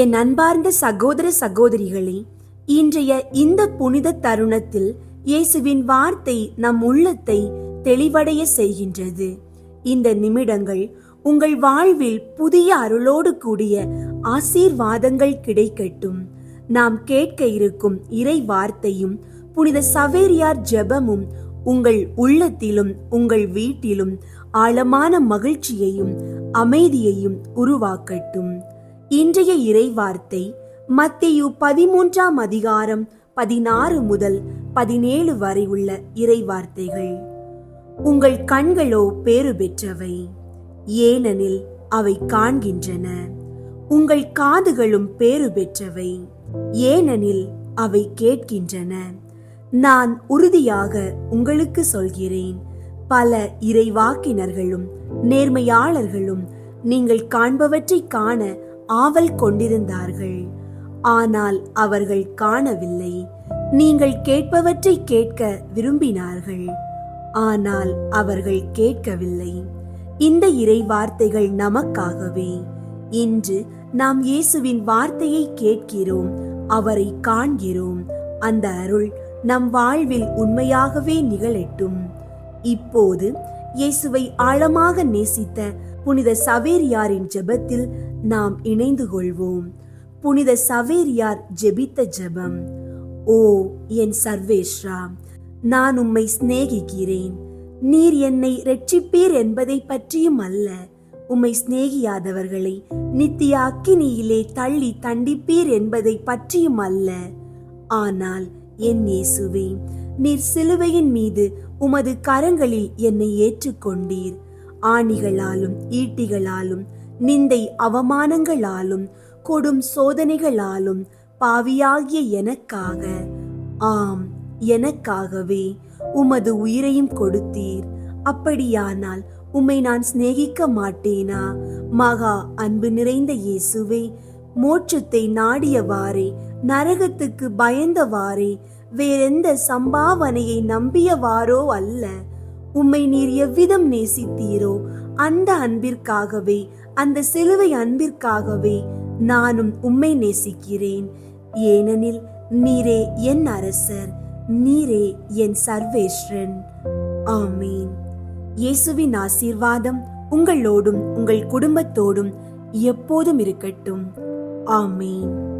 என் அன்பார்ந்த சகோதர சகோதரிகளே இன்றைய இந்த புனித தருணத்தில் இயேசுவின் வார்த்தை நம் உள்ளத்தை தெளிவடைய செய்கின்றது. இந்த நிமிடங்கள் உங்கள் வாழ்வில் புதிய அருளோடு கூடிய ஆசீர்வாதங்கள் கிடைக்கட்டும். நாம் கேட்க இருக்கும் இறை வார்த்தையும் புனித சவேரியார் ஜெபமும் உங்கள் உள்ளத்திலும் உங்கள் வீட்டிலும் ஆழமான மகிழ்ச்சியையும் அமைதியையும் உருவாக்கட்டும். இன்றைய இறை வார்த்தை பதிமூன்றாம் அதிகாரம் பதினாறு முதல் பதினேழு வரை உள்ள இறை வார்த்தைகள் உங்கள் கண்களோ பேறு பெற்றவை ஏனெனில் அவை காண்கின்றன. உங்கள் காதுகளும் பேறு பெற்றவை ஏனெனில் அவை கேட்கின்றன. நான் உறுதியாக உங்களுக்கு சொல்கிறேன் பல இறைவாக்கினர்களும் நேர்மையாளர்களும் நீங்கள் காண்பவற்றை காண ஆவல் கொண்டிருந்தார்கள். ஆனால் அவர்கள் காணவில்லை. நீங்கள் கேட்பவற்றை கேட்க விரும்பினார்கள். ஆனால் அவர்கள் கேட்கவில்லை. இந்த இறை வார்த்தைகள் நமக்காகவே. இன்று நாம் இயேசுவின் வார்த்தையை கேட்கிறோம் அவரை காண்கிறோம். அந்த அருள் நம் வாழ்வில் உண்மையாகவே நிகழட்டும். இப்போது இயேசுவை ஆழமாக நேசித்த புனித சவேரியாரின் ஜெபத்தில் நாம் இணைந்து கொள்வோம். புனித சவேரியார் ஜெபித்த ஜெபம். ஓ என் சர்வேஸ்ரா நான் உம்மை சிநேகிக்கிறேன். நீர் என்னை ரட்சிப்பீர் என்பதை பற்றியும் அல்ல. உம்மை சிநேகியாதவர்களை நித்திய அக்கினியிலே தள்ளி தண்டிப்பீர் என்பதை பற்றியும் அல்ல. ஆனால் என் இயேசுவே நீர் சிலுவையின் மீது உமது கரங்களில் என்னை ஏற்றுக்கொண்டீர். ஆணிகளாலும் ஈட்டிகளாலும் நிந்தை அவமானங்களாலும் கொடும் சோதனைகளாலும் பாவியாகிய எனக்காக. ஆம் எனக்காகவே உமது உயிரையும் கொடுத்தீர். அப்படியானால் உம்மை நான் சிநேகிக்க மாட்டேனா? மகா அன்பு நிறைந்த இயேசுவே மோட்சத்தை நாடியவாறே நரகத்துக்கு பயந்தவாறே வேறெந்த சம்பாவனையை நம்பியவாரோ அல்ல. உம்மை நீர் எவ்விதம் நேசித்தீரோ? அந்த அன்பிற்காகவே அந்த சிலுவை அன்பிற்காகவே நானும் உம்மை நேசிக்கிறேன். ஏனெனில் நீரே என் அரசர் நீரே என் சர்வேஸ்வரன். ஆமீன். இயேசுவின் ஆசீர்வாதம் உங்களோடும் உங்கள் குடும்பத்தோடும் எப்போதும் இருக்கட்டும். ஆமீன்.